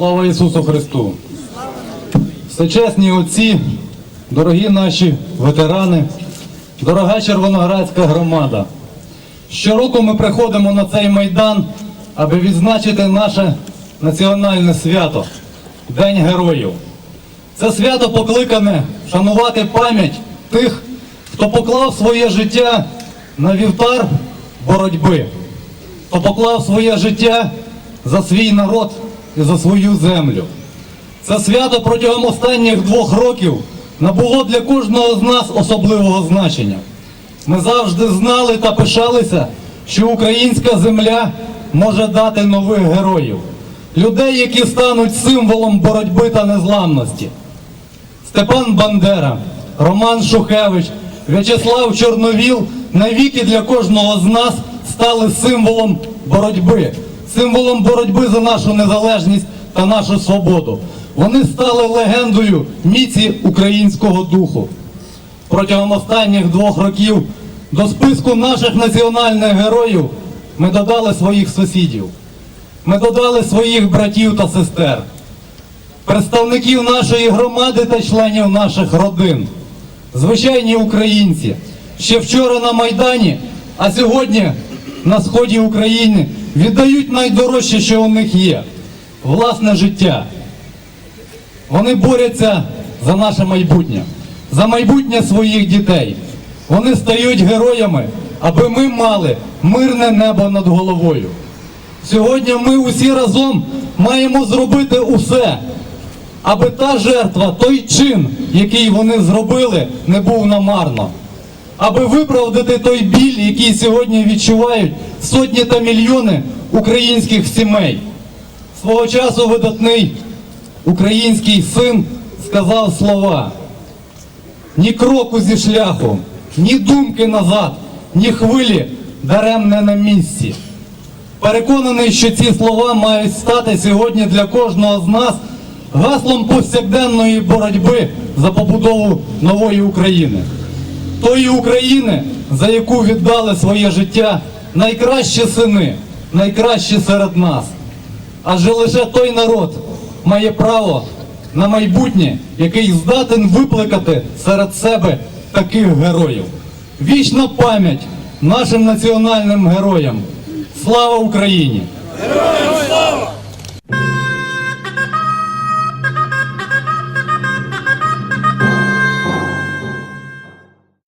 Слава Ісусу Христу! Всечесні отці, дорогі наші ветерани, дорога Червоноградська громада. Щороку ми приходимо на цей майдан, аби відзначити наше національне свято День Героїв. Це свято покликане вшанувати пам'ять тих, хто поклав своє життя на вівтар боротьби, хто поклав своє життя за свій народ і за свою землю. Це свято протягом останніх двох років набуло для кожного з нас особливого значення. Ми завжди знали та пишалися, що українська земля може дати нових героїв, людей, які стануть символом боротьби та незламності. Степан Бандера, Роман Шухевич, В'ячеслав Чорновіл навіки для кожного з нас стали символом боротьби, символом боротьби за нашу незалежність та нашу свободу. Вони стали легендою міці українського духу. Протягом останніх двох років до списку наших національних героїв ми додали своїх сусідів. Ми додали своїх братів та сестер представників нашої громади та членів наших родин, звичайні українці. Ще вчора на Майдані, а сьогодні на сході України віддають найдорожче, що у них є власне життя. Вони борються за наше майбутнє, за майбутнє своїх дітей. Вони стають героями, аби ми мали мирне небо над головою. Сьогодні ми усі разом маємо зробити усе, аби та жертва, той чин, який вони зробили, не був намарно. Аби виправдати той біль, який сьогодні відчувають сотні та мільйони українських сімей. Свого часу видатний український син сказав слова: ні кроку зі шляху, ні думки назад, ні хвилі даремне на місці. Переконаний, що ці слова мають стати сьогодні для кожного з нас гаслом повсякденної боротьби за побудову нової України. Тої України, за яку віддали своє життя найкращі сини, найкращі серед нас. Адже лише той народ має право на майбутнє, який здатен викликати серед себе таких героїв. Вічна пам'ять нашим національним героям. Слава Україні!